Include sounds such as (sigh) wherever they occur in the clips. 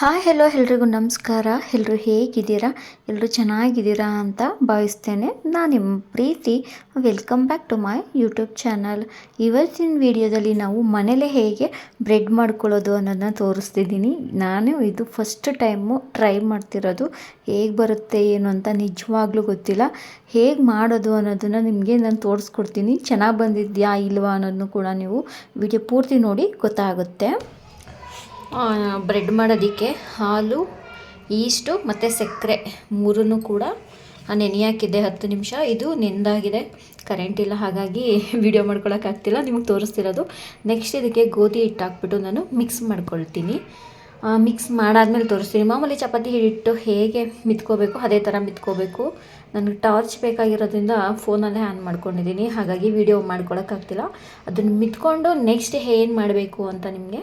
Hi hello ಎಲ್ರಿಗೂ ನಮಸ್ಕಾರ. ಎಲ್ಲರೂ ಹೇಗಿದ್ದೀರಾ? ಎಲ್ಲರೂ ಚೆನ್ನಾಗಿದ್ದೀರಾ ಅಂತ ಭಾವಿಸ್ತೇನೆ. ನಾನು ನಿಮ್ಮ ಪ್ರೀತಿ. Welcome back to my YouTube channel ಇವತ್ತಿನ ವಿಡಿಯೋದಲ್ಲಿ ನಾವು ಮನೇಲೇ ಹೇಗೆ ಬ್ರೆಡ್ ಮಾಡ್ಕೊಳ್ಳೋದು ಅನ್ನೋದನ್ನ ತೋರಿಸ್ತಿದ್ದೀನಿ. ನಾನು ಇದು ಫಸ್ಟ್ ಟೈಮು ಟ್ರೈ ಮಾಡ್ತಿರೋದು. ಹೇಗೆ ಬರುತ್ತೆ, ಏನು ಅಂತ ನಿಜವಾಗ್ಲೂ ಗೊತ್ತಿಲ್ಲ. ಹೇಗೆ ಮಾಡೋದು ಅನ್ನೋದನ್ನು ನಿಮಗೆ ನಾನು ತೋರಿಸ್ಕೊಡ್ತೀನಿ. ಚೆನ್ನಾಗಿ ಬಂದಿದ್ಯಾ, ಇಲ್ವಾ ಅನ್ನೋದನ್ನು ಕೂಡ ನೀವು ವಿಡಿಯೋ ಪೂರ್ತಿ ನೋಡಿ ಗೊತ್ತಾಗುತ್ತೆ. ಬ್ರೆಡ್ ಮಾಡೋದಕ್ಕೆ ಹಾಲು ಈಸ್ಟು ಮತ್ತು ಸಕ್ಕರೆ ಮೂರನ್ನು ಕೂಡ ನೆನೆ ಹಾಕಿದ್ದೆ ಹತ್ತು ನಿಮಿಷ. ಇದು ನೆಂದಾಗಿದೆ. ಕರೆಂಟ್ ಇಲ್ಲ, ಹಾಗಾಗಿ ವಿಡಿಯೋ ಮಾಡ್ಕೊಳಕ್ಕಾಗ್ತಿಲ್ಲ ನಿಮಗೆ ತೋರಿಸ್ತಿರೋದು. ನೆಕ್ಸ್ಟ್ ಇದಕ್ಕೆ ಗೋಧಿ ಹಿಟ್ಟು ಹಾಕ್ಬಿಟ್ಟು ನಾನು ಮಿಕ್ಸ್ ಮಾಡ್ಕೊಳ್ತೀನಿ. ಮಿಕ್ಸ್ ಮಾಡಾದ್ಮೇಲೆ ತೋರಿಸ್ತೀನಿ. ಮಾಮೂಲಿ ಚಪಾತಿ ಹಿಟ್ಟು ಹೇಗೆ ಮಿತ್ಕೋಬೇಕು, ಅದೇ ಥರ ಮಿತ್ಕೋಬೇಕು. ನನಗೆ ಟಾರ್ಚ್ ಬೇಕಾಗಿರೋದ್ರಿಂದ ಫೋನಲ್ಲೇ ಆನ್ ಮಾಡ್ಕೊಂಡಿದ್ದೀನಿ ಹಾಗಾಗಿ ವಿಡಿಯೋ ಮಾಡ್ಕೊಳಕ್ಕಾಗ್ತಿಲ್ಲ ಅದನ್ನು ಮಿತ್ಕೊಂಡು ನೆಕ್ಸ್ಟ್ ಏನು ಮಾಡಬೇಕು ಅಂತ ನಿಮಗೆ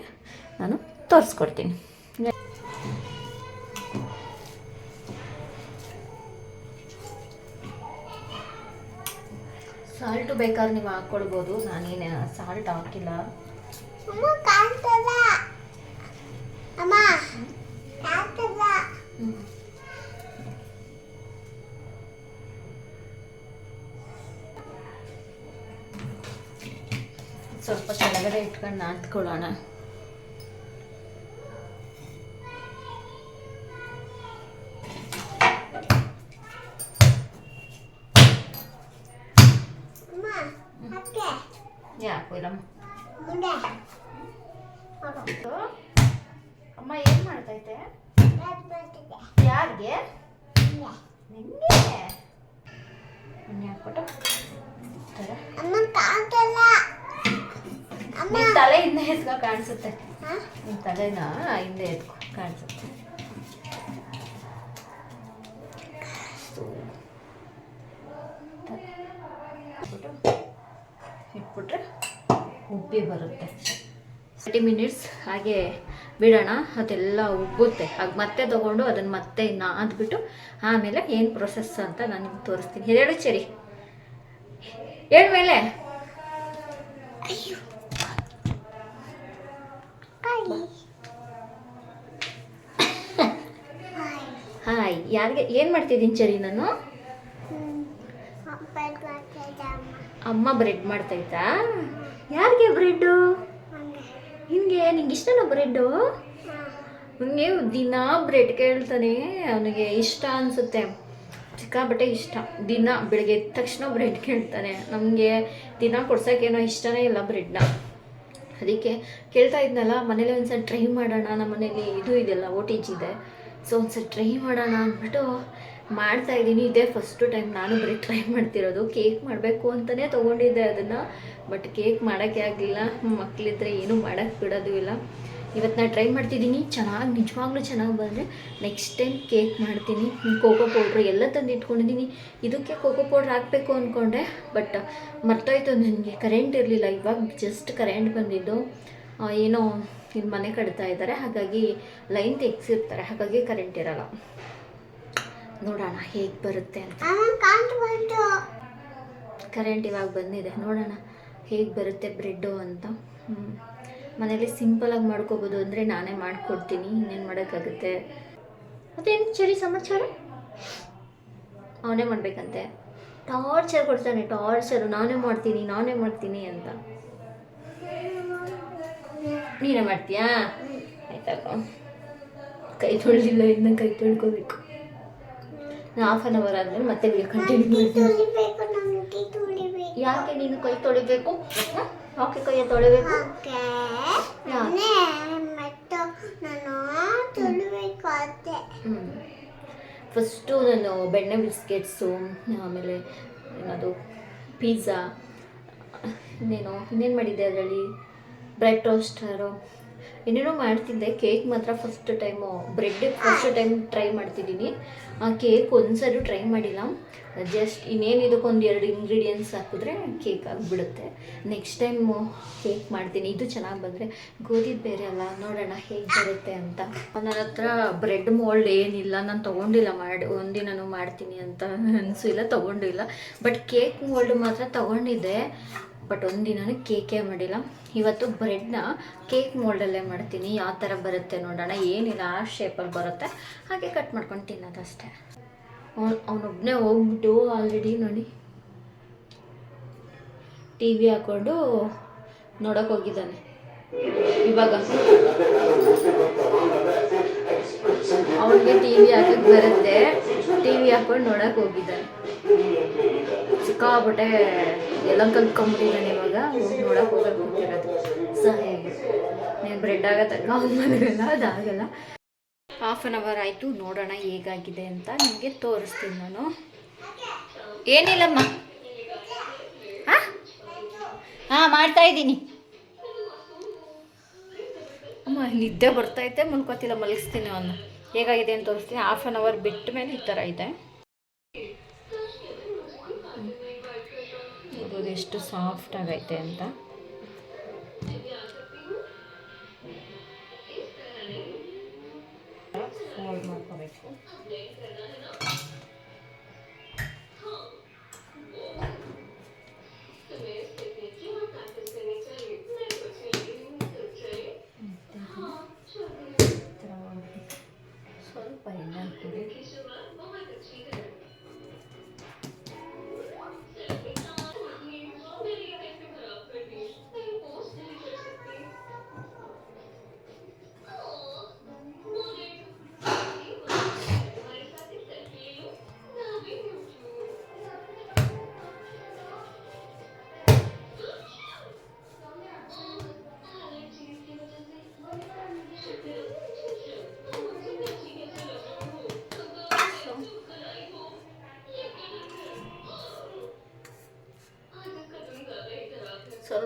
ನಾನು ತೋರಿಸ್ಕೊಡ್ತೀನಿ. ಸಾಲ್ಟ್ ಬೇಕಾದ್ರೆ ನೀವು ಹಾಕ್ಕೊಳ್ಬೋದು ನಾನೇನು ಸಾಲ್ಟ್ ಹಾಕಿಲ್ಲ. ಸ್ವಲ್ಪ ಕೆಳಗಡೆ ಇಟ್ಕೊಂಡು ನಾದ್ಕೊಳ್ಳೋಣ. ಎಣ್ಣೆ ನಿನ್ ತಲೆ ಹಿಂದೆ ಎತ್ಕೊ ಕಾಣಿಸುತ್ತೆ? ನಿನ್ ತಲೆನ ಹಿಂದೆ ಎತ್ಕೊ ಕಾಣಿಸುತ್ತೆ ಇಟ್ಬಿಟ್ರೆ ಉಬ್ಬಿ ಬರುತ್ತೆ ತರ್ಟಿ ಮಿನಿಟ್ಸ್ ಹಾಗೆ ಬಿಡೋಣ ಅದೆಲ್ಲ ಉಬ್ಬುತ್ತೆ. ಹಾಗೆ ಮತ್ತೆ ತಗೊಂಡು ಅದನ್ನು ಮತ್ತೆ ನಾದ್ಬಿಟ್ಟು ಆಮೇಲೆ ಏನು ಪ್ರೊಸೆಸ್ ಅಂತ ನಾನು ನಿಮ್ಗೆ ತೋರಿಸ್ತೀನಿ. ಹೇಳು ಚರಿ. ಹೇಳ್ಮೇಲೆ ಹಾಯ್ ಯಾರಿಗೆ ಏನು ಮಾಡ್ತಿದ್ದೀನಿ ಚರಿ ನಾನು? ಅಮ್ಮ. ಬ್ರೆಡ್ ಮಾಡ್ತೈತಾ ಯಾರಿಗೆ ಬ್ರೆಡ್ಡು ನಿನಗೆ ನಿಂಗೆ ಇಷ್ಟನ ಬ್ರೆಡ್ಡು? ಹಂಗೆ ನನಗೆ ದಿನ ಬ್ರೆಡ್ ಕೇಳ್ತಾನೆ, ಅವನಿಗೆ ಇಷ್ಟ ಅನಿಸುತ್ತೆ. ಸಿಕ್ಕಾಬಟ್ಟೆ ಇಷ್ಟ. ದಿನ ಬೆಳಗ್ಗೆ ಎದ್ದ ತಕ್ಷಣ ಬ್ರೆಡ್ ಕೇಳ್ತಾನೆ. ನಮಗೆ ದಿನ ಕೊಡ್ಸೋಕ್ಕೇನೋ ಇಷ್ಟನೇ ಇಲ್ಲ ಬ್ರೆಡ್ನ. ಅದಕ್ಕೆ ಕೇಳ್ತಾ ಇದ್ನಲ್ಲ, ಮನೇಲಿ ಒಂದ್ಸಲ ಟ್ರೈ ಮಾಡೋಣ ನಮ್ಮ ಮನೇಲಿ ಇದು ಇದೆಲ್ಲ ಓ ಇದೆ. ಸೊ ಒಂದ್ಸಲ ಟ್ರೈ ಮಾಡೋಣ ಅಂದ್ಬಿಟ್ಟು ಮಾಡ್ತಾ ಇದ್ದೀನಿ. ಇದೇ ಫಸ್ಟು ಟೈಮ್ ನಾನು ಬರೀ ಟ್ರೈ ಮಾಡ್ತಿರೋದು. ಕೇಕ್ ಮಾಡಬೇಕು ಅಂತಲೇ ತೊಗೊಂಡಿದ್ದೆ ಅದನ್ನು. ಬಟ್ ಕೇಕ್ ಮಾಡೋಕ್ಕೆ ಆಗಲಿಲ್ಲ. ಮಕ್ಕಳಿದ್ರೆ ಏನೂ ಮಾಡೋಕ್ಕೆ ಬಿಡೋದು ಇಲ್ಲ. ಇವತ್ತು ನಾನು ಟ್ರೈ ಮಾಡ್ತಿದ್ದೀನಿ. ಚೆನ್ನಾಗಿ, ನಿಜವಾಗ್ಲೂ ಚೆನ್ನಾಗಿ ಬಂದರೆ ನೆಕ್ಸ್ಟ್ ಟೈಮ್ ಕೇಕ್ ಮಾಡ್ತೀನಿ. ಕೋಕೋ ಪೌಡ್ರ್ ಎಲ್ಲ ತಂದು ಇಟ್ಕೊಂಡಿದ್ದೀನಿ ಇದಕ್ಕೆ ಕೋಕೋ ಪೌಡ್ರ್ ಹಾಕಬೇಕು ಅಂದ್ಕೊಂಡೆ ಬಟ್ ಮರ್ತೋಯ್ತು ನನಗೆ. ಕರೆಂಟ್ ಇರಲಿಲ್ಲ. ಇವಾಗ ಜಸ್ಟ್ ಕರೆಂಟ್ ಬಂದಿದ್ದು. ಏನೋ ಇಲ್ಲಿ ಮನೆ ಕಟ್ತಾ ಇದ್ದಾರೆ. ಹಾಗಾಗಿ ಲೈನ್ ತೆಗ್ಸಿರ್ತಾರೆ ಹಾಗಾಗಿ ಕರೆಂಟ್ ಇರಲ್ಲ. ನೋಡೋಣ ಹೇಗೆ ಬರುತ್ತೆ ಅಂತ. ಕರೆಂಟ್ ಇವಾಗ ಬಂದಿದೆ ನೋಡೋಣ ಹೇಗೆ ಬರುತ್ತೆ ಬ್ರೆಡ್ಡು ಅಂತ. ಹ್ಮ್. ಮನೇಲಿ ಸಿಂಪಲಾಗಿ ಮಾಡ್ಕೋಬೋದು ಅಂದರೆ ನಾನೇ ಮಾಡಿಕೊಡ್ತೀನಿ ಇನ್ನೇನು ಮಾಡೋಕ್ಕಾಗುತ್ತೆ. ಮತ್ತೇನು ಸರಿ ಸಮಾಚಾರ? ಅವನೇ ಮಾಡಬೇಕಂತೆ. ಟಾರ್ಚರ್ ಕೊಡ್ತಾನೆ ಟಾರ್ಚರು. ನಾನೇ ಮಾಡ್ತೀನಿ ನಾನೇ ಮಾಡ್ತೀನಿ ಅಂತ. ನೀನೇ ಮಾಡ್ತೀಯಾ? ಆಯ್ತಾ ಕೈ ತೊಳ್ದಿಲ್ಲ ಇನ್ನು ಕೈ ತೊಳ್ಕೊಬೇಕು. ಹಾಫ್ ಆನ್ ಅವರ್ ಆದಮೇಲೆ ಮತ್ತೆ ಕಂಟಿನ್ಯೂ ಮಾಡ್ತೀನಿ ಯಾಕೆ ನೀನು ಕೈ ತೊಳಿಬೇಕು? ಹಾಕಿ ಯಾಕೆ ಕೈಯ ತೊಳಿಬೇಕು? ಫಸ್ಟು ನಾನು ಬೆಣ್ಣೆ ಬಿಸ್ಕೆಟ್ಸು ಆಮೇಲೆ ಏನದು ಪಿಜ್ಜಾ ಇನ್ನೇನು ಇನ್ನೇನು ಮಾಡಿದ್ದೆ ಅದರಲ್ಲಿ? ಬ್ರೆಡ್ ಟೋಸ್ಟರು ಏನೇನೋ ಮಾಡ್ತಿದ್ದೆ. ಕೇಕ್ ಮಾತ್ರ first time bread first time try ಮಾಡ್ತಿದ್ದೀನಿ. ಆ ಕೇಕ್ ಒಂದ್ಸರಿ ಟ್ರೈ ಮಾಡಿಲ್ಲ. ಜಸ್ಟ್ ಇನ್ನೇನು ಇದಕ್ಕೊಂದು ಎರಡು ಇಂಗ್ರೀಡಿಯೆಂಟ್ಸ್ ಹಾಕಿದ್ರೆ ಕೇಕ್ ಆಗಿಬಿಡುತ್ತೆ. ನೆಕ್ಸ್ಟ್ ಟೈಮು ಕೇಕ್ ಮಾಡ್ತೀನಿ. ಇದು ಚೆನ್ನಾಗಿ ಬಂದರೆ ಗೋಧಿದು ಬೇರೆ ಅಲ್ಲ, ನೋಡೋಣ ಹೇಗೆ ಬರುತ್ತೆ ಅಂತ. ನನ್ನ ಹತ್ರ ಬ್ರೆಡ್ ಮೋಲ್ಡ್ ಏನಿಲ್ಲ. ನಾನು ತೊಗೊಂಡಿಲ್ಲ ಮಾಡಿ ಒಂದಿನೂ ಮಾಡ್ತೀನಿ ಅಂತ ಅನಿಸಿಲ್ಲ ತೊಗೊಂಡಿಲ್ಲ. ಬಟ್ ಕೇಕ್ ಮೋಲ್ಡ್ ಮಾತ್ರ ತೊಗೊಂಡಿದ್ದೆ. ಬಟ್ ಒಂದಿನೂ ಕೇಕೇ ಮಾಡಿಲ್ಲ. ಇವತ್ತು ಬ್ರೆಡ್ನ ಕೇಕ್ ಮೋಲ್ಡಲ್ಲೇ ಮಾಡ್ತೀನಿ. ಯಾವ ಥರ ಬರುತ್ತೆ ನೋಡೋಣ. ಏನಿಲ್ಲ, ಆ ಶೇಪಲ್ಲಿ ಬರುತ್ತೆ. ಹಾಗೆ ಕಟ್ ಮಾಡ್ಕೊಂಡು ತಿನ್ನೋದಷ್ಟೇ ಅವ್ನು ಅವನೊಬ್ಬನೇ ಹೋಗ್ಬಿಟ್ಟು ಆಲ್ರೆಡಿ ನೋಡಿ ಟಿ ವಿ ಹಾಕ್ಕೊಂಡು ನೋಡೋಕೆ ಹೋಗಿದ್ದಾನೆ. ಇವಾಗ ಅವನಿಗೆ ಟಿ ವಿ ಹಾಕಕ್ಕೆ ಬರುತ್ತೆ. ಟಿ ವಿ ಹಾಕ್ಕೊಂಡು ನೋಡೋಕೆ ಹೋಗಿದ್ದಾನೆ. ಸಿಕ್ಕಾಬಿಟ್ಟೆ ಎಲ್ಲ ಕಲ್ತ್ಕೊಂಡ್ಬಿಟ್ಟಿದ್ದಾನೆ ಇವಾಗ ಹೋಗಿ ನೋಡಕ್ಕೆ ಹೋಗಕ್ಕೆ ಹೋಗ್ತಿರೋದು. ಸೊ ಹೇಗೆ? ನೀನು ಬ್ರೆಡ್ ಆಗ ಮನೆಗೆಲ್ಲ ಅದಾಗಲ್ಲ ಹಾಫ್ ಅನ್ ಅವರ್ ಆಯಿತು. ನೋಡೋಣ ಹೇಗಾಗಿದೆ ಅಂತ ನಿಮಗೆ ತೋರಿಸ್ತೀನಿ ನಾನು. ಏನಿಲ್ಲಮ್ಮ. ಹಾಂ? ಮಾಡ್ತಾ ಇದ್ದೀನಿ. ಅಮ್ಮ, ನಿದ್ದೆ ಬರ್ತೈತೆ ಮಲ್ಕೋತಿಲ್ಲ, ಮಲಗಿಸ್ತೀನಿ ಅವನ್ನ ಹೇಗಾಗಿದೆ ಅಂತ ತೋರಿಸ್ತೀನಿ. ಹಾಫ್ ಅನ್ ಅವರ್ ಬಿಟ್ಟ ಮೇಲೆ ಈ ಥರ ಇದೆ. ಇದು ಎಷ್ಟು ಸಾಫ್ಟ್ ಆಗೈತೆ ಅಂತ. ಫೋಲ್ಡ್ ಮಾಡ್ಕೋಬೇಕು.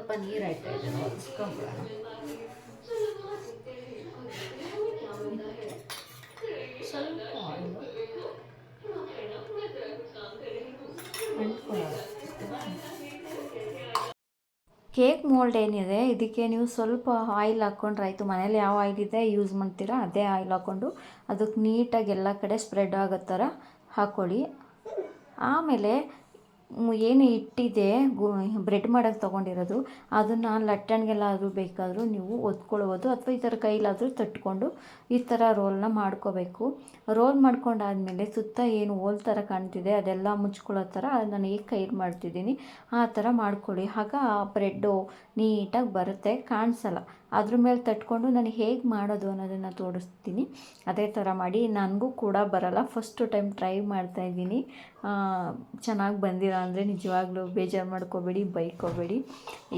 ಸ್ವಲ್ಪ ನೀರು ಆಯ್ತಾ ಇದೆ ಹೊಲಿಸ್ಕೊಂಬಿಡೋಣ ಸ್ವಲ್ಪ ಆಯಿಲು ಕೇಕ್ ಮೋಲ್ಡ್ ಏನಿದೆ ಇದಕ್ಕೆ ನೀವು ಸ್ವಲ್ಪ ಆಯಿಲ್ ಹಾಕ್ಕೊಂಡ್ರೆ ಆಯಿತು. ಮನೇಲಿ ಯಾವ ಆಯಿಲ್ ಇದೆ ಯೂಸ್ ಮಾಡ್ತೀರಾ ಅದೇ ಆಯಿಲ್ ಹಾಕ್ಕೊಂಡು ಅದಕ್ಕೆ ನೀಟಾಗಿ ಎಲ್ಲ ಕಡೆ ಸ್ಪ್ರೆಡ್ ಆಗೋ ಥರ ಹಾಕ್ಕೊಳ್ಳಿ ಆಮೇಲೆ ಏನು ಇಟ್ಟಿದೆ ಬ್ರೆಡ್ ಮಾಡೋಕ್ಕೆ ತೊಗೊಂಡಿರೋದು, ಅದನ್ನು ಲಟ್ಟಣಿಗೆಲ್ಲಾದರೂ ಬೇಕಾದರೂ ನೀವು ಒತ್ಕೊಳ್ಬೋದು. ಅಥವಾ ಈ ಥರ ಕೈಲಾದರೂ ತಟ್ಕೊಂಡು ಈ ಥರ ರೋಲ್ನ ಮಾಡ್ಕೋಬೇಕು. ರೋಲ್ ಮಾಡ್ಕೊಂಡಾದಮೇಲೆ ಸುತ್ತ ಏನು ಹೋಲ್ ಥರ ಕಾಣ್ತಿದೆ, ಅದೆಲ್ಲ ಮುಚ್ಕೊಳ್ಳೋ ಥರ ನಾನು ಈಗ ಕೈಲಿ ಮಾಡ್ತಿದ್ದೀನಿ, ಆ ಥರ ಮಾಡ್ಕೊಳ್ಳಿ. ಆಗ ಬ್ರೆಡ್ಡು ನೀಟಾಗಿ ಬರುತ್ತೆ, ಕಾಣಿಸಲ್ಲ. ಅದ್ರ ಮೇಲೆ ತಟ್ಕೊಂಡು ನಾನು ಹೇಗೆ ಮಾಡೋದು ಅನ್ನೋದನ್ನು ತೋರಿಸ್ತೀನಿ. ಅದೇ ಥರ ಮಾಡಿ ನನಗೂ ಕೂಡ ಬರಲ್ಲ. ಫಸ್ಟು ಟೈಮ್ ಟ್ರೈ ಮಾಡ್ತಾಯಿದ್ದೀನಿ ಚೆನ್ನಾಗಿ ಬಂದಿಲ್ಲ ಅಂದರೆ ನಿಜವಾಗ್ಲೂ ಬೇಜಾರು ಮಾಡ್ಕೋಬೇಡಿ, ಬೈಕೋಬೇಡಿ.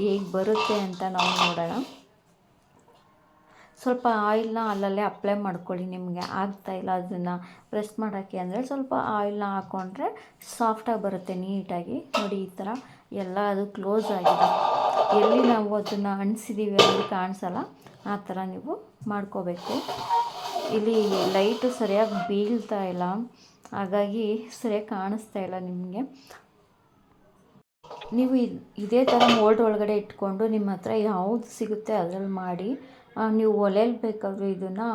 ಹೇಗೆ ಬರುತ್ತೆ ಅಂತ ನಾವು ನೋಡೋಣ. ಸ್ವಲ್ಪ ಆಯಿಲ್ನ ಅಲ್ಲಲ್ಲೇ ಅಪ್ಲೈ ಮಾಡ್ಕೊಳ್ಳಿ ನಿಮಗೆ. ಆಗ್ತಾ ಇಲ್ಲ ಅದನ್ನು ಪ್ರೆಸ್ ಮಾಡೋಕ್ಕೆ ಅಂದರೆ ಸ್ವಲ್ಪ ಆಯಿಲ್ನ ಹಾಕ್ಕೊಂಡ್ರೆ ಸಾಫ್ಟಾಗಿ ಬರುತ್ತೆ ನೀಟಾಗಿ. ನೋಡಿ ಈ ಥರ ಎಲ್ಲ ಅದು ಕ್ಲೋಸ್ ಆಗಿದೆ. ಎಲ್ಲಿ ನಾವು ಅದನ್ನು ಅಣಿಸಿದ್ದೀವಿ ಅಲ್ಲಿ ಕಾಣಿಸಲ್ಲ? ಆ ಥರ ನೀವು ಮಾಡ್ಕೋಬೇಕು. ಇಲ್ಲಿ ಲೈಟು ಸರಿಯಾಗಿ ಬೀಳ್ತಾ ಇಲ್ಲ. ಹಾಗಾಗಿ ಸರಿಯಾಗಿ ಕಾಣಿಸ್ತಾ ಇಲ್ಲ ನಿಮಗೆ. ನೀವು ಇದು ಥರ ಮೋಲ್ಡ್ ಒಳಗಡೆ ಇಟ್ಕೊಂಡು ನಿಮ್ಮ ಹತ್ರ ಯಾವುದು ಸಿಗುತ್ತೆ ಅದರಲ್ಲಿ ಮಾಡಿ ನೀವು ಒಲೆಯಲ್ಲಿ ಬೇಕಾದರೂ ಇದನ್ನು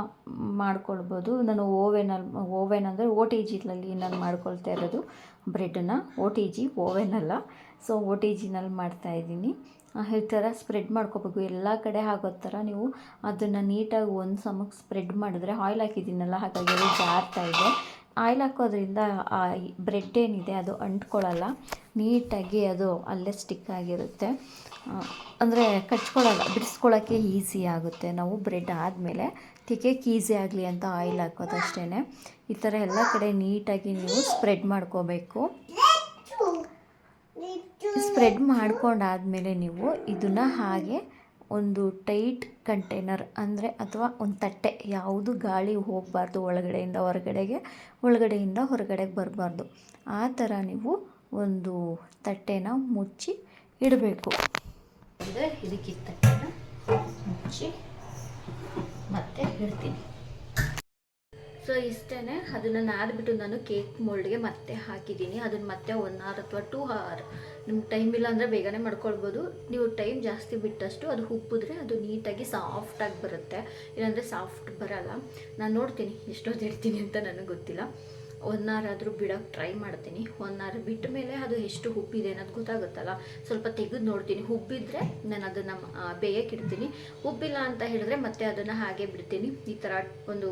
ಮಾಡ್ಕೊಳ್ಬೋದು. ನಾನು ಓವೆನಲ್ಲಿ ಓವೆನ್ ಅಂದರೆ ಓ ಟಿ ಜಿನಲ್ಲಿ ನಾನು ಮಾಡ್ಕೊಳ್ತಾ ಇರೋದು. ಬ್ರೆಡ್ಡನ್ನು ಓ ಟಿ ಜಿ ಓವೆನಲ್ಲ ಸೊ, ಓ ಟಿ ಜಿನಲ್ಲಿ ಮಾಡ್ತಾಯಿದ್ದೀನಿ ಈ ಥರ ಸ್ಪ್ರೆಡ್ ಮಾಡ್ಕೋಬೇಕು. ಎಲ್ಲ ಕಡೆ ಆಗೋ ಥರ ನೀವು ಅದನ್ನು ನೀಟಾಗಿ ಒಂದು ಸಮಕ್ಕೆ ಸ್ಪ್ರೆಡ್ ಮಾಡಿದ್ರೆ ಆಯಿಲ್ ಹಾಕಿದ್ದೀನಲ್ಲ, ಹಾಗಾಗಿ ಅದು ಜಾರ್ತಾ ಇದೆ. ಆಯಿಲ್ ಹಾಕೋದ್ರಿಂದ ಆ ಬ್ರೆಡ್ ಏನಿದೆ ಅದು ಅಂಟ್ಕೊಳ್ಳಲ್ಲ. ನೀಟಾಗಿ ಅದು ಅಲ್ಲೇ ಸ್ಟಿಕ್ ಆಗಿರುತ್ತೆ. ಅಂದರೆ ಕಚ್ಕೊಳ್ಳಲ್ಲ ಬಿಡಿಸ್ಕೊಳ್ಳೋಕ್ಕೆ ಈಸಿ ಆಗುತ್ತೆ. ನಾವು ಬ್ರೆಡ್ ಆದಮೇಲೆ ತಿಕ್ಕಕ್ಕೆ ಈಸಿ ಆಗಲಿ ಅಂತ ಆಯಿಲ್ ಹಾಕೋದು ಅಷ್ಟೇ ಈ ಥರ ಎಲ್ಲ ಕಡೆ ನೀಟಾಗಿ ನೀವು ಸ್ಪ್ರೆಡ್ ಮಾಡ್ಕೋಬೇಕು. ಸ್ಪ್ರೆಡ್ ಮಾಡ್ಕೊಂಡಾದಮೇಲೆ ನೀವು ಇದನ್ನು ಹಾಗೆ ಒಂದು ಟೈಟ್ ಕಂಟೈನರ್ ಅಂದರೆ ಅಥವಾ ಒಂದು ತಟ್ಟೆ, ಯಾವುದು ಗಾಳಿ ಹೋಗಬಾರ್ದು ಒಳಗಡೆಯಿಂದ ಹೊರಗಡೆಗೆ ಒಳಗಡೆಯಿಂದ ಹೊರಗಡೆಗೆ ಬರಬಾರ್ದು. ಆ ಥರ ನೀವು ಒಂದು ತಟ್ಟೆನ ಮುಚ್ಚಿ ಇಡಬೇಕು. ಅಂದರೆ ಇದಕ್ಕೆ ತಟ್ಟೆನ ಮುಚ್ಚಿ ಮತ್ತೆ ಇಡ್ತೀನಿ. ಸೊ ಇಷ್ಟೇ ಅದನ್ನು ನಾದ್ಬಿಟ್ಟು ನಾನು ಕೇಕ್ ಮೋಲ್ಡ್ಗೆ ಮತ್ತೆ ಹಾಕಿದ್ದೀನಿ. ಅದನ್ನು ಮತ್ತೆ ಒನ್ ಅವರ್ ಅಥವಾ ಟೂ ಅವರ್ ನಿಮ್ಗೆ ಟೈಮ್ ಇಲ್ಲ ಅಂದರೆ ಬೇಗನೆ ಮಾಡ್ಕೊಳ್ಬೋದು. ನೀವು ಟೈಮ್ ಜಾಸ್ತಿ ಬಿಟ್ಟಷ್ಟು ಅದು ಉಪ್ಪಿದ್ರೆ ಅದು ನೀಟಾಗಿ ಸಾಫ್ಟಾಗಿ ಬರುತ್ತೆ. ಇಲ್ಲಾಂದರೆ ಸಾಫ್ಟ್ ಬರಲ್ಲ. ನಾನು ನೋಡ್ತೀನಿ ಎಷ್ಟೊತ್ತು ಇಡ್ತೀನಿ ಅಂತ ನನಗೆ ಗೊತ್ತಿಲ್ಲ. ಒನ್ ಅವರ್ ಆದರೂ ಬಿಡೋಕ್ಕೆ ಟ್ರೈ ಮಾಡ್ತೀನಿ. ಒನ್ ಅವರ್ ಬಿಟ್ಟ ಮೇಲೆ ಅದು ಎಷ್ಟು ಉಬ್ಬಿದೆ ಅನ್ನೋದು ಗೊತ್ತಾಗುತ್ತಲ್ಲ? ಸ್ವಲ್ಪ ತೆಗೆದು ನೋಡ್ತೀನಿ. ಉಬ್ಬಿದ್ರೆ ನಾನು ಅದನ್ನು ಬೇಯಕ್ಕೆ ಇಡ್ತೀನಿ. ಉಬ್ಬಿಲ್ಲ ಅಂತ ಹೇಳಿದ್ರೆ ಮತ್ತೆ ಅದನ್ನು ಹಾಗೆ ಬಿಡ್ತೀನಿ. ಈ ಥರ ಒಂದು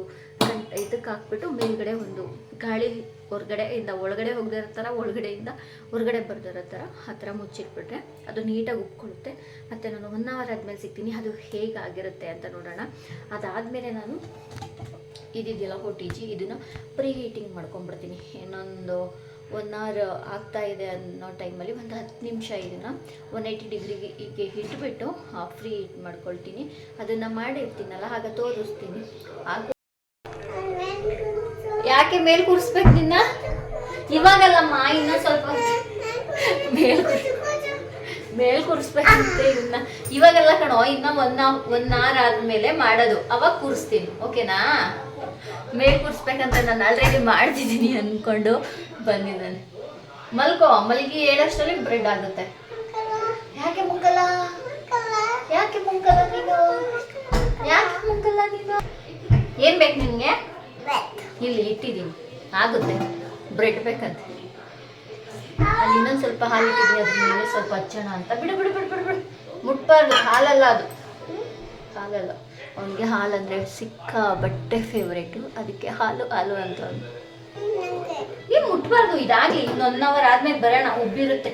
ಇದಕ್ಕೆ ಹಾಕ್ಬಿಟ್ಟು ಮೇಲ್ಗಡೆ ಒಂದು ಗಾಳಿ ಹೊರಗಡೆಯಿಂದ ಒಳಗಡೆ ಹೋಗದಿರೋ ಥರ ಒಳಗಡೆಯಿಂದ ಹೊರಗಡೆ ಬರ್ದಿರೋ ಥರ ಆ ಥರ ಮುಚ್ಚಿಟ್ಬಿಟ್ರೆ ಅದು ನೀಟಾಗಿ ಉಬ್ಕೊಳ್ಳುತ್ತೆ ಮತ್ತು ನಾನು ಒನ್ ಅವರ್ ಆದಮೇಲೆ ಸಿಗ್ತೀನಿ. ಅದು ಹೇಗಾಗಿರುತ್ತೆ ಅಂತ ನೋಡೋಣ. ಅದಾದಮೇಲೆ ನಾನು ಇದಿದೆಯಲ್ಲ ಕೊಟ್ಟಿಜಿ ಇದನ್ನು ಪ್ರೀ ಹೀಟಿಂಗ್ ಮಾಡ್ಕೊಂಡ್ಬಿಡ್ತೀನಿ. ಇನ್ನೊಂದು ಒನ್ ಅವರ್ ಆಗ್ತಾ ಇದೆ ಅನ್ನೋ ಟೈಮಲ್ಲಿ ಒಂದು ಹತ್ತು ನಿಮಿಷ ಇದನ್ನು ಒನ್ ಏಯ್ಟಿ ಡಿಗ್ರಿಗೆ ಹೀಗೆ ಇಟ್ಬಿಟ್ಟು ಫ್ರೀ ಹೀಟ್ ಮಾಡ್ಕೊಳ್ತೀನಿ. ಅದನ್ನು ಮಾಡಿರ್ತೀನಲ್ಲ, ಆಗ ತೋರಿಸ್ತೀನಿ. ಆಗ ಯಾಕೆ ಮೇಲೆ ಕೂರಿಸ್ಬೇಕು ನಿನ್ನ? ಇವಾಗಲ್ಲಮ್ಮ ಮಾಯಿನ ಸ್ವಲ್ಪ ಮೇಲ್ ಮೇಲ್ ಕೂರಿಸ್ಬೇಕಂತೆ ಇನ್ನ. ಇವಾಗೆಲ್ಲ ಕಣೋ, ಇನ್ನ ಒನ್ ಒನ್ ಅವರ್ ಆದ್ಮೇಲೆ ಮಾಡೋದು. ಅವಾಗ ಕೂರಿಸ್ತೀನಿ ಓಕೆನಾ ಮೇಲ್ ಕೂರಿಸ್ಬೇಕಂತ ನಾನು ಆಲ್ರೆಡಿ ಮಾಡ್ತಿದ್ದೀನಿ ಅನ್ಕೊಂಡು ಬಂದಿದ್ದಾನೆ. ಮಲ್ಕೋ, ಮಲ್ಗಿ ಹೇಳೋಷ್ಟರಲ್ಲಿ ಬ್ರೆಡ್ ಆಗುತ್ತೆ. ಯಾಕೆ ಮುಕ್ಕಲ್ಲ ಯಾಕೆ ಮುಕ್ಕಲ್ಲ ನೀನು? ಯಾಕೆ ಮುಕ್ಕಲ್ಲ ನೀನು? ಏನ್ ಬೇಕು ನಿಮಗೆ ಇಲ್ಲಿ ಇಟ್ಟಿದ್ದೀನಿ. ಆಗುತ್ತೆ. ಬ್ರೆಡ್ ಬೇಕಂತ. ಅಲ್ಲಿ ಇನ್ನೊಂದು ಸ್ವಲ್ಪ ಹಾಲು ಇಟ್ಟಿದ್ದೀನಿ. ಅದ್ರ ಮೇಲೆ ಸ್ವಲ್ಪ ಹಚ್ಚೋಣ ಅಂತ. ಬಿಡು ಬಿಡು ಬಿಡು ಬಿಡು ಬಿಡು. ಮುಟ್ಬಾರ್ದು. ಹಾಲಲ್ಲ ಅದು. ಹಾಲಲ್ಲ. ಅವನಿಗೆ ಹಾಲಂದ್ರೆ ಸಿಕ್ಕ ಬಟ್ಟೆ ಫೇವ್ರೇಟು ಅದಕ್ಕೆ ಹಾಲು ಹಾಲು ಅಂತ ಅವನು. ಏನು ಮುಟ್ಬಾರ್ದು, ಇದಾಗಲಿ. ಇನ್ನೊಂದು ಅವರ್ ಆದ್ಮೇಲೆ ಬರೋಣ, ಉಬ್ಬಿರುತ್ತೆ.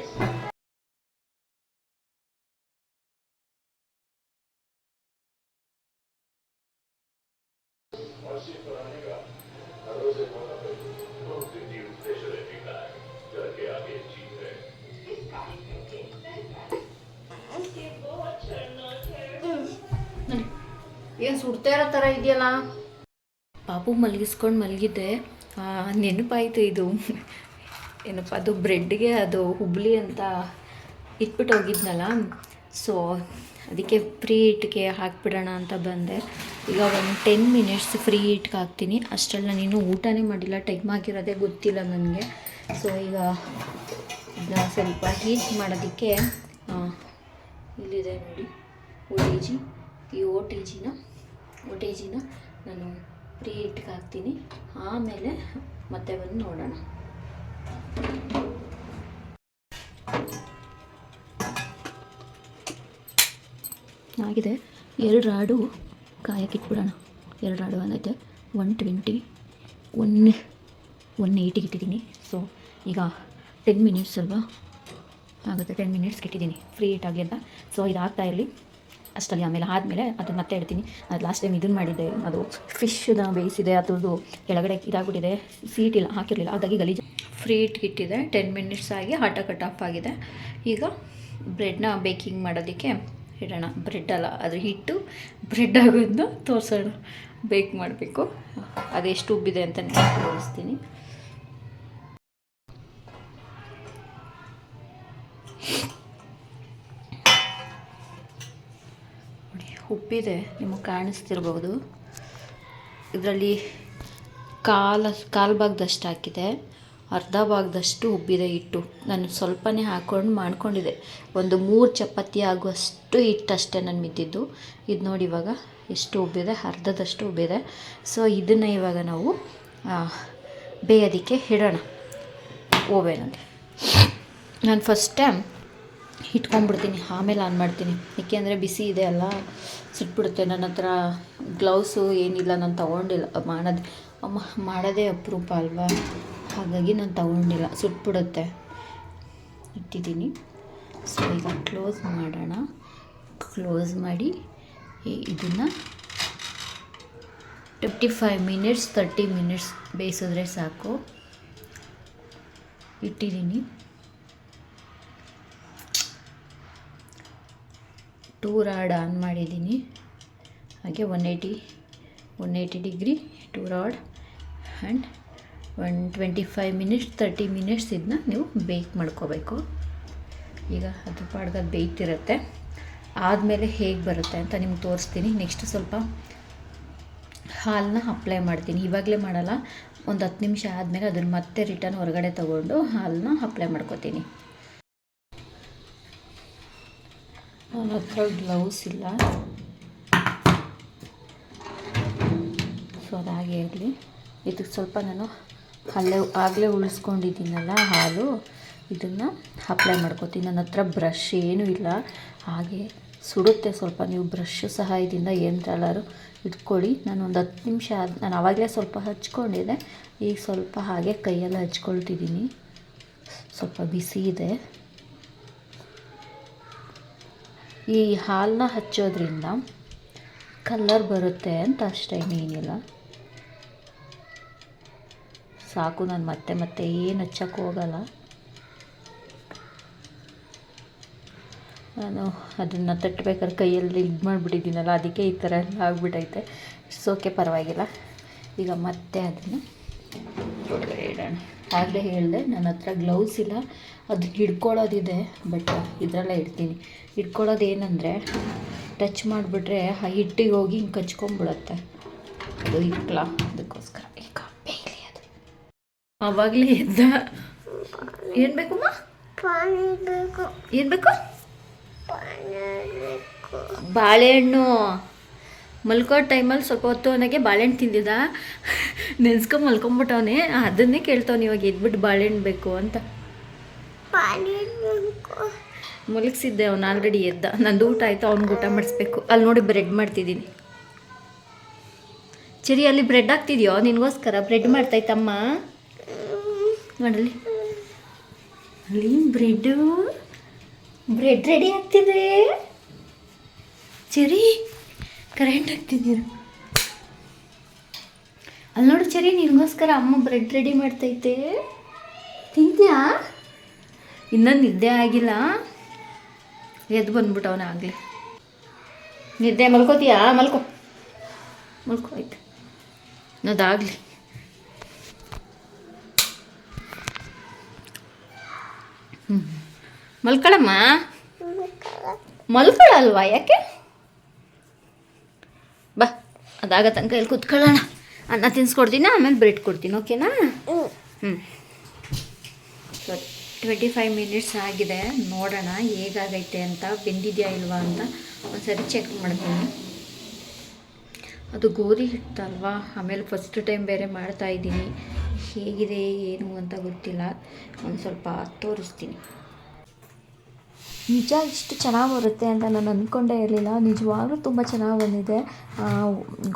ಸುಡ್ತಾ ಇರೋ ಥರ ಇದೆಯಲ್ಲ? ಪಾಪು ಮಲಗಿಸ್ಕೊಂಡು ಮಲಗಿದ್ದೆ. ನೆನಪಾಯಿತು ಇದು. ಏನಪ್ಪ, ಅದು ಬ್ರೆಡ್ಗೆ ಅದು ಹುಬ್ಳಿ ಅಂತ ಇಟ್ಬಿಟ್ಟು ಹೋಗಿದ್ನಲ್ಲ? ಸೊ ಅದಕ್ಕೆ ಫ್ರೀ ಹಿಟ್ಗೆ ಹಾಕ್ಬಿಡೋಣ ಅಂತ ಬಂದೆ. ಈಗ ಒಂದು ಟೆನ್ ಮಿನಿಟ್ಸ್ ಫ್ರೀ ಹಿಟ್ಗೆ ಹಾಕ್ತೀನಿ. ಅಷ್ಟೆಲ್ಲ ನೀನು ಊಟನೇ ಮಾಡಿಲ್ಲ. ಟೈಮ್ ಆಗಿರೋದೇ ಗೊತ್ತಿಲ್ಲ ನನಗೆ. ಸೊ ಈಗ ಇದನ್ನ ಸ್ವಲ್ಪ ಹೀಟ್ ಮಾಡೋದಕ್ಕೆ ಇಲ್ಲಿದೆ ನೋಡಿ. ಓ ಟಿ ಜಿ, ಈ ಓ ಟಿ ಜಿನ ಓ ಟಿ ಜಿನ ನಾನು ಫ್ರೀ ಹಿಟ್ಗೆ ಹಾಕ್ತೀನಿ ಆಮೇಲೆ ಮತ್ತೆ ಬಂದು ನೋಡೋಣ. ಆಗಿದೆ. ಎರಡು ರಾಡು ಕಾಯಕ್ಕೆ ಇಟ್ಬಿಡೋಣ ಎರಡು ರಾಡು ಅನ್ನೈತೆ ಒನ್ ಟ್ವೆಂಟಿ, ಒನ್ ಒನ್ ಏಯ್ಟಿಗೆ ಇಟ್ಟಿದ್ದೀನಿ. ಸೊ ಈಗ ಟೆನ್ ಮಿನಿಟ್ಸ್ ಅಲ್ವಾ? ಆಗುತ್ತೆ. ಟೆನ್ ಮಿನಿಟ್ಸ್ಗೆ ಇಟ್ಟಿದ್ದೀನಿ ಫ್ರೀ ಹೀಟ್ ಆಗಲಿ ಅಂತ. ಸೊ ಇದು ಆಗ್ತಾ ಇರಲಿ. ಅಷ್ಟಲ್ಲಿ ಆಮೇಲೆ ಆದಮೇಲೆ ಅದು ಮತ್ತೆ ಹೇಳ್ತೀನಿ. ಅದು ಲಾಸ್ಟ್ ಟೈಮ್ ಇದನ್ನು ಮಾಡಿದ್ದೆ. ಅದು ಫಿಶ್ನ ಬೇಯಿಸಿದೆ, ಅದ್ರದ್ದು ಕೆಳಗಡೆ ಇದಾಗ್ಬಿಟ್ಟಿದೆ. ಇಲ್ಲ, ಹಾಕಿರಲಿಲ್ಲ. ಹಾಗಾಗಿ ಗಲೀಜು. ಫ್ರೀ ಇಟ್ಟಿದೆ. ಟೆನ್ ಮಿನಿಟ್ಸ್ ಆಗಿ ಆಟ ಕಟ್ ಆಫ್ ಆಗಿದೆ. ಈಗ ಬ್ರೆಡ್ನ ಬೇಕಿಂಗ್ ಮಾಡೋದಕ್ಕೆ ಇಡೋಣ. ಬ್ರೆಡ್ ಅಲ್ಲ ಅದ್ರ ಹಿಟ್ಟು. ಬ್ರೆಡ್ ಆಗೋದನ್ನ ತೋರಿಸೋಣ. ಬೇಕ್ ಮಾಡಬೇಕು. ಅದೆಷ್ಟು ಉಬ್ಬಿದೆ ಅಂತ ತೋರಿಸ್ತೀನಿ. ಉಪ್ಪಿದೆ, ನಿಮಗೆ ಕಾಣಿಸ್ತಿರ್ಬೋದು. ಇದರಲ್ಲಿ ಕಾಲ, ಕಾಲು ಭಾಗದಷ್ಟು ಹಾಕಿದೆ. ಅರ್ಧ ಭಾಗದಷ್ಟು ಉಬ್ಬಿದೆ ಹಿಟ್ಟು. ನಾನು ಸ್ವಲ್ಪನೇ ಹಾಕ್ಕೊಂಡು ಮಾಡ್ಕೊಂಡಿದ್ದೆ ಒಂದು ಮೂರು ಚಪಾತಿ ಆಗುವಷ್ಟು ಹಿಟ್ಟಷ್ಟೇ ನಾನು ಮಿದ್ದಿದ್ದು ಇದು ನೋಡಿ ಇವಾಗ ಎಷ್ಟು ಉಬ್ಬಿದೆ ಅರ್ಧದಷ್ಟು ಉಬ್ಬಿದೆ ಸೊ ಇದನ್ನು ಇವಾಗ ನಾವು ಬೇಯೋದಕ್ಕೆ ಇಡೋಣ. ಓವೆನಲ್ಲಿ ನಾನು ಫಸ್ಟ್ ಟೈಮ್ ಇಟ್ಕೊಂಡ್ಬಿಡ್ತೀನಿ, ಆಮೇಲೆ ಆನ್ ಮಾಡ್ತೀನಿ. ಏಕೆಂದರೆ ಬಿಸಿ ಇದೆ ಅಲ್ಲ, ಸುಟ್ಬಿಡುತ್ತೆ. ನನ್ನ ಹತ್ರ ಗ್ಲೌಸು ಏನಿಲ್ಲ, ನಾನು ತೊಗೊಂಡಿಲ್ಲ. ಮಾಡೋದು ಮಾಡೋದೇ ಅಪರೂಪ ಅಲ್ವಾ? ಹಾಗಾಗಿ ನಾನು ತೊಗೊಂಡಿಲ್ಲ. ಸುಟ್ಬಿಡುತ್ತೆ. ಇಟ್ಟಿದ್ದೀನಿ. ಸೊ ಈಗ ಕ್ಲೋಸ್ ಮಾಡೋಣ. ಕ್ಲೋಸ್ ಮಾಡಿ ಇದನ್ನು fifty five minutes thirty minutes ಬೇಯಿಸಿದ್ರೆ ಸಾಕು. ಇಟ್ಟಿದ್ದೀನಿ. ಟೂ ರಾಡ್ ಆನ್ ಮಾಡಿದ್ದೀನಿ. ಹಾಗೆ one eighty one eighty degree two rod and one twenty five minutes thirty minutes ಇದನ್ನ ನೀವು ಬೇಕ್ ಮಾಡ್ಕೋಬೇಕು. ಈಗ ಅದು ಪಾಡ್ಗ ಬೇಯ್ತಿರುತ್ತೆ ಆದಮೇಲೆ ಹೇಗೆ ಬರುತ್ತೆ ಅಂತ ನಿಮ್ಗೆ ತೋರಿಸ್ತೀನಿ. ನೆಕ್ಸ್ಟ್ ಸ್ವಲ್ಪ ಹಾಲನ್ನ ಅಪ್ಲೈ ಮಾಡ್ತೀನಿ. ಇವಾಗಲೇ ಮಾಡಲ್ಲ, ಒಂದು ಹತ್ತು ನಿಮಿಷ ಆದಮೇಲೆ ಅದನ್ನು ಮತ್ತೆ ರಿಟರ್ನ್ ಹೊರಗಡೆ ತೊಗೊಂಡು ಹಾಲನ್ನ ಅಪ್ಲೈ ಮಾಡ್ಕೋತೀನಿ. ನನ್ನ ಹತ್ರ ಗ್ಲೌಸ್ ಇಲ್ಲ. ಸೊ ಅದಾಗೆ ಇರಲಿ. ಇದಕ್ಕೆ ಸ್ವಲ್ಪ ನಾನು ಅಲ್ಲೇ ಆಗಲೇ ಉಳಿಸ್ಕೊಂಡಿದ್ದೀನಲ್ಲ ಹಾಲು. ಇದನ್ನು ಅಪ್ಲೈ ಮಾಡ್ಕೋತೀನಿ. ನನ್ನ ಹತ್ರ ಬ್ರಷ್ ಏನೂ ಇಲ್ಲ. ಹಾಗೆ ಸುಡುತ್ತೆ ಸ್ವಲ್ಪ. ನೀವು ಬ್ರಷ್ ಸಹಾಯದಿಂದ ಏನಾರು ಇಟ್ಕೊಳ್ಳಿ ನಾನು ಒಂದು ಹತ್ತು ನಿಮಿಷ ಆದ, ನಾನು ಆವಾಗಲೇ ಸ್ವಲ್ಪ ಹಚ್ಕೊಂಡಿದ್ದೆ. ಈಗ ಸ್ವಲ್ಪ ಹಾಗೆ ಕೈಯೆಲ್ಲ ಹಚ್ಕೊಳ್ತಿದ್ದೀನಿ. ಸ್ವಲ್ಪ ಬಿಸಿ ಇದೆ. ಈ ಹಾಲನ್ನ ಹಚ್ಚೋದ್ರಿಂದ ಕಲ್ಲರ್ ಬರುತ್ತೆ ಅಂತ ಅಷ್ಟೇ ಏನಿಲ್ಲ ಸಾಕು, ನಾನು ಮತ್ತೆ ಮತ್ತೆ ಏನು ಹಚ್ಚಕ್ಕೆ ಹೋಗಲ್ಲ. ನಾನು ಅದನ್ನು ತಟ್ಟಬೇಕಾದ್ರೆ ಕೈಯಲ್ಲಿ ಇದು ಮಾಡಿಬಿಟ್ಟಿದ್ದೀನಲ್ಲ, ಅದಕ್ಕೆ ಈ ಥರ ಎಲ್ಲ ಆಗಿಬಿಟ್ಟೈತೆ ಸೋಕೆ ಪರವಾಗಿಲ್ಲ. ಈಗ ಮತ್ತೆ ಅದನ್ನು ಇಡೋಣ. ಆಗಲೇ ಹೇಳಿದೆ ನನ್ನ ಹತ್ರ ಗ್ಲೌಸ್ ಇಲ್ಲ. ಅದು ಹಿಡ್ಕೊಳ್ಳೋದಿದೆ ಬಟ್ ಇದರಲ್ಲೇ ಇಡ್ತೀನಿ. ಹಿಡ್ಕೊಳ್ಳೋದು ಏನಂದರೆ ಟಚ್ ಮಾಡಿಬಿಟ್ರೆ ಆ ಹಿಟ್ಟಿಗೆ ಹೋಗಿ ಹಿಂಗೆ ಕಚ್ಕೊಂಡ್ಬಿಡತ್ತೆ. ಅದು ಇಟ್ಲ ಅದಕ್ಕೋಸ್ಕರ. ಈಗ ಬೇಯಲಿ ಅದು. ಆವಾಗಲೇ ಎದ್ದ. ಏನು ಬೇಕಮ್ಮ ಬೇಕು ಏನು ಬೇಕು? ಬಾಳೆಹಣ್ಣು. ಮಲ್ಕೋ ಟೈಮಲ್ಲಿ ಸ್ವಲ್ಪ ಹೊತ್ತು ಅವನಿಗೆ ಬಾಳೆಹಣ್ಣು ತಿಂದಿದ್ದ ನೆನ್ಸ್ಕೊಂಡು ಮಲ್ಕೊಂಬಿಟ್ಟವನೆ. ಅದನ್ನೇ ಕೇಳ್ತಾವನು ಇವಾಗ, ಎದ್ಬಿಟ್ಟು ಬಾಳೆಹಣ್ಣು ಬೇಕು ಅಂತ. ಮಲಗಿಸಿದ್ದೆ ಅವನು ಆಲ್ರೆಡಿ ಎದ್ದ. ನಂದು ಊಟ ಆಯಿತು, ಅವ್ನಿಗೆ ಊಟ ಮಾಡಿಸ್ಬೇಕು. ಅಲ್ಲಿ ನೋಡಿ ಬ್ರೆಡ್ ಮಾಡ್ತಿದ್ದೀನಿ. ಚರಿ, ಅಲ್ಲಿ ಬ್ರೆಡ್ ಹಾಕ್ತಿದ್ಯೋ? ನಿನಗೋಸ್ಕರ ಬ್ರೆಡ್ ಮಾಡ್ತಾಯ್ತಮ್ಮ. ಮಾಡಲಿ ಅಲ್ಲಿ ಬ್ರೆಡ್ಡು? ಬ್ರೆಡ್ ರೆಡಿ ಆಗ್ತಿದೆ. ಚರಿ. ಕರೆಂಟ್ ಹಾಕ್ತಿದ್ದೀರ? ಅಲ್ಲಿ ನೋಡು ಚರಿ ನಿನಗೋಸ್ಕರ ಅಮ್ಮ ಬ್ರೆಡ್ ರೆಡಿ ಮಾಡ್ತೈತೆ. ತಿಂತ್ಯಾ? ಇನ್ನೊಂದು ನಿದ್ದೆ ಆಗಿಲ್ಲ. ಎದ್ದು ಬಂದ್ಬಿಟ್ಟು ಅವನ ಆಗಲಿ. ನಿದ್ದೆ, ಮಲ್ಕೋತೀಯಾ? ಮಲ್ಕೋ. ಮಲ್ಕೋ, ಆಯ್ತು. ಅದಾಗಲಿ ಹ್ಞೂ ಮಲ್ಕೊಳಮ್ಮ? ಮಲ್ಕೊಳಲ್ವಾ ಯಾಕೆ? ಅದಾಗ ತನಕ ಇಲ್ಲಿ ಕುತ್ಕೊಳ್ಳೋಣ. ಅನ್ನ ತಿನ್ಸ್ಕೊಡ್ತೀನಿ ಆಮೇಲೆ ಬ್ರೆಡ್ ಕೊಡ್ತೀನಿ ಓಕೆನಾ? ಹ್ಞೂ. ಟ್ವೆಂಟಿ ಫೈವ್ ಮಿನಿಟ್ಸ್ ಆಗಿದೆ. ನೋಡೋಣ ಹೇಗಾಗೈತೆ ಅಂತ ಬೆಂದಿದೆಯಾ ಇಲ್ವಾ ಅಂತ ಒಂದ್ಸರಿ ಚೆಕ್ ಮಾಡ್ತೀನಿ. ಅದು ಗೋಧಿ ಹಿಟ್ಟಲ್ವಾ? ಆಮೇಲೆ ಫಸ್ಟ್ ಟೈಮ್ ಬೇರೆ ಮಾಡ್ತಾ ಇದ್ದೀನಿ. ಹೇಗಿದೆ ಏನು ಅಂತ ಗೊತ್ತಿಲ್ಲ. ಒಂದು ಸ್ವಲ್ಪ ತೋರಿಸ್ತೀನಿ. ನಿಜ, ಇಷ್ಟು ಚೆನ್ನಾಗಿ ಬರುತ್ತೆ ಅಂತ ನಾನು ಅಂದ್ಕೊಂಡೇ ಇರಲಿಲ್ಲ. ನಿಜವಾಗ್ಲೂ ತುಂಬ ಚೆನ್ನಾಗಿ ಬಂದಿದೆ.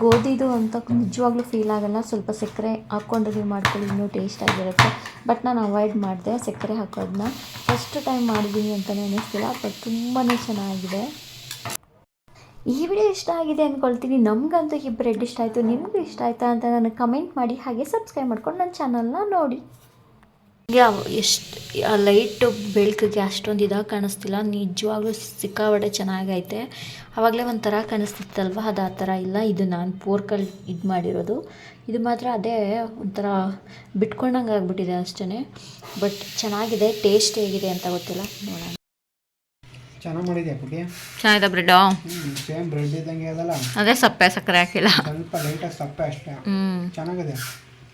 ಗೋಧಿದು ಅಂತ ನಿಜವಾಗ್ಲೂ ಫೀಲ್ ಆಗಲ್ಲ. ಸ್ವಲ್ಪ ಸಕ್ಕರೆ ಹಾಕ್ಕೊಂಡು ನೀವು ಮಾಡ್ಕೊಳ್ಳಿ, ಇನ್ನೂ ಟೇಸ್ಟಾಗಿರುತ್ತೆ ಬಟ್ ನಾನು ಅವಾಯ್ಡ್ ಮಾಡಿದೆ ಸಕ್ಕರೆ ಹಾಕೋದನ್ನ ಫಸ್ಟ್ ಟೈಮ್ ಮಾಡಿದ್ದೀನಿ ಅಂತಲೇ ಅನ್ನಿಸ್ತಿಲ್ಲ ಬಟ್ ತುಂಬಾ ಚೆನ್ನಾಗಿದೆ. ಈ ವಿಡಿಯೋ ಇಷ್ಟ ಆಗಿದೆ ಅಂದ್ಕೊಳ್ತೀನಿ ನಮಗಂತೂ ಈ ಬ್ರೆಡ್ ಇಷ್ಟ ಆಯಿತು, ನಿಮಗೂ ಇಷ್ಟ ಆಯಿತಾ ಅಂತ ನನಗೆ ಕಮೆಂಟ್ ಮಾಡಿ, ಹಾಗೆ ಸಬ್ಸ್ಕ್ರೈಬ್ ಮಾಡ್ಕೊಂಡು ನನ್ನ ಚಾನಲ್ನ ನೋಡಿ. ಯಾವ ಎಷ್ಟು ಆ ಲೈಟು ಬೆಳಕಿಗೆ ಅಷ್ಟೊಂದು ಇದಾಗಿ ಕಾಣಿಸ್ತಿಲ್ಲ. ನಿಜವಾಗ್ಲೂ ಸಿಕ್ಕಾಪಟ್ಟೆ ಚೆನ್ನಾಗೈತೆ. ಆವಾಗಲೇ ಒಂಥರ ಕಾಣಿಸ್ತಿತ್ತಲ್ವ? ಅದು ಆ ಥರ ಇಲ್ಲ. ಇದು ನಾನು ಪೋರ್ಕಲ್ಲಿ ಇದು ಮಾಡಿರೋದು. ಇದು ಮಾತ್ರ ಅದೇ ಒಂಥರ ಬಿಟ್ಕೊಂಡಂಗೆ ಆಗಿಬಿಟ್ಟಿದೆ ಅಷ್ಟೇ ಬಟ್ ಚೆನ್ನಾಗಿದೆ. ಟೇಸ್ಟ್ ಹೇಗಿದೆ ಅಂತ ಗೊತ್ತಿಲ್ಲ. ನೋಡೋಣ. ಚೆನ್ನಾಗಿ ಚೆನ್ನಾಗಿದೆ ಬ್ರೆಡ್ಡು ಹ್ಞೂ ಸೇಮ್ ಬ್ರೆಡ್ ಇದ್ದಂಗೆ ಅದಲ್ಲ. ಅದೇ ಸಪ್ಪೆ ಸಕ್ಕರೆ ಹಾಕಿಲ್ಲ. ಸ್ವಲ್ಪ ಲೈಟಾಗಿ ಸಪ್ಪೆ ಅಷ್ಟೇ. ಹ್ಞೂ ಚೆನ್ನಾಗಿದೆ.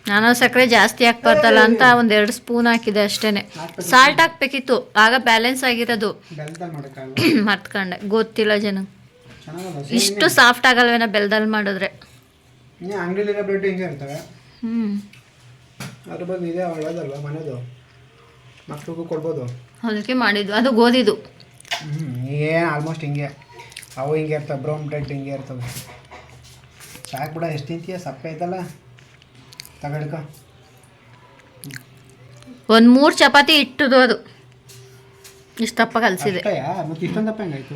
ನಾನು ಸಕ್ಕರೆ ಜಾಸ್ತಿ ಹಾಕ್ಬಾರ್ದಲ್ಲ ಅಂತ ಒಂದೆರಡು ಸ್ಪೂನ್ ಹಾಕಿದೆ ಅಷ್ಟೇನೆ. ಸಾಲ್ಟ್ ಹಾಕ್ಬೇಕಿತ್ತು ಆಗ ಬ್ಯಾಲೆನ್ಸ್ ಆಗಿರೋದು. (clears throat) ಮರ್ತ್ಕೊಂಡೆ. ಗೊತ್ತಿಲ್ಲ ಜನ. ಇಷ್ಟು ಸಾಫ್ಟ್ ಆಗಲ್ವೇನ ಬೆಲ್ದಲ್ಲಿ ಮಾಡಿದ್ರೆ. ಅದಕ್ಕೆ ಮಾಡಿದ್ದು ಅದು ಗೋಧಿದು ಏನು ಆಲ್ಮೋಸ್ಟ್ ಹಿಂಗೆ. ಅವು ಹಿಂಗೆ ಇರ್ತವೆ ಬ್ರೌನ್ ಬ್ರೆಡ್ ಹಿಂಗೆ ಇರ್ತವೆ. ಸಾಕು ಬಿಡ ಎಷ್ಟು ತಿಂತೀಯ? ಸಪ್ಪೆ ಐತಲ್ಲ? ತಗೊಳ್ಕೊ. ಒಂದು ಮೂರು ಚಪಾತಿ ಇಟ್ಟದು ಅದು. ಇಷ್ಟಪ್ಪ ಕಲಿಸಿದೆ. ಅಷ್ಟೇಯಾ ಮತ್ತೆ ಹೆಂಗಾಯ್ತು?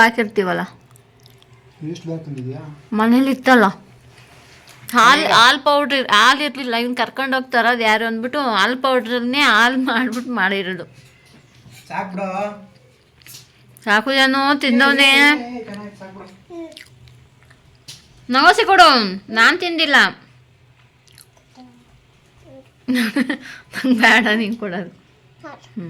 ಹಾಕಿರ್ತೀವಲ್ಲ. ಇಷ್ಟು ಬೇಕು ಮನೇಲಿ ಇತ್ತಲ್ಲ. ಹಾಲು ಹಾಲು ಪೌಡ್ರ್ ಹಾಲು ಇರಲಿಲ್ಲ. ಇವ್ನು ಕರ್ಕೊಂಡು ಹೋಗ್ತಾರ ಅದು ಯಾರು ಅಂದ್ಬಿಟ್ಟು ಹಾಲು ಪೌಡ್ರನ್ನೇ ಹಾಲು ಮಾಡಿಬಿಟ್ಟು ಮಾಡಿರೋದು. ಸಾಕು ಜನ ತಿಂದವನೇ ನಗೋಸಿ ಕೊಡು. ನಾನು ತಿಂದಿಲ್ಲ. ನಂಗೆ (laughs) ಬೇಡ ನೀನು ಕೊಡೋದು. ಹ್ಞೂ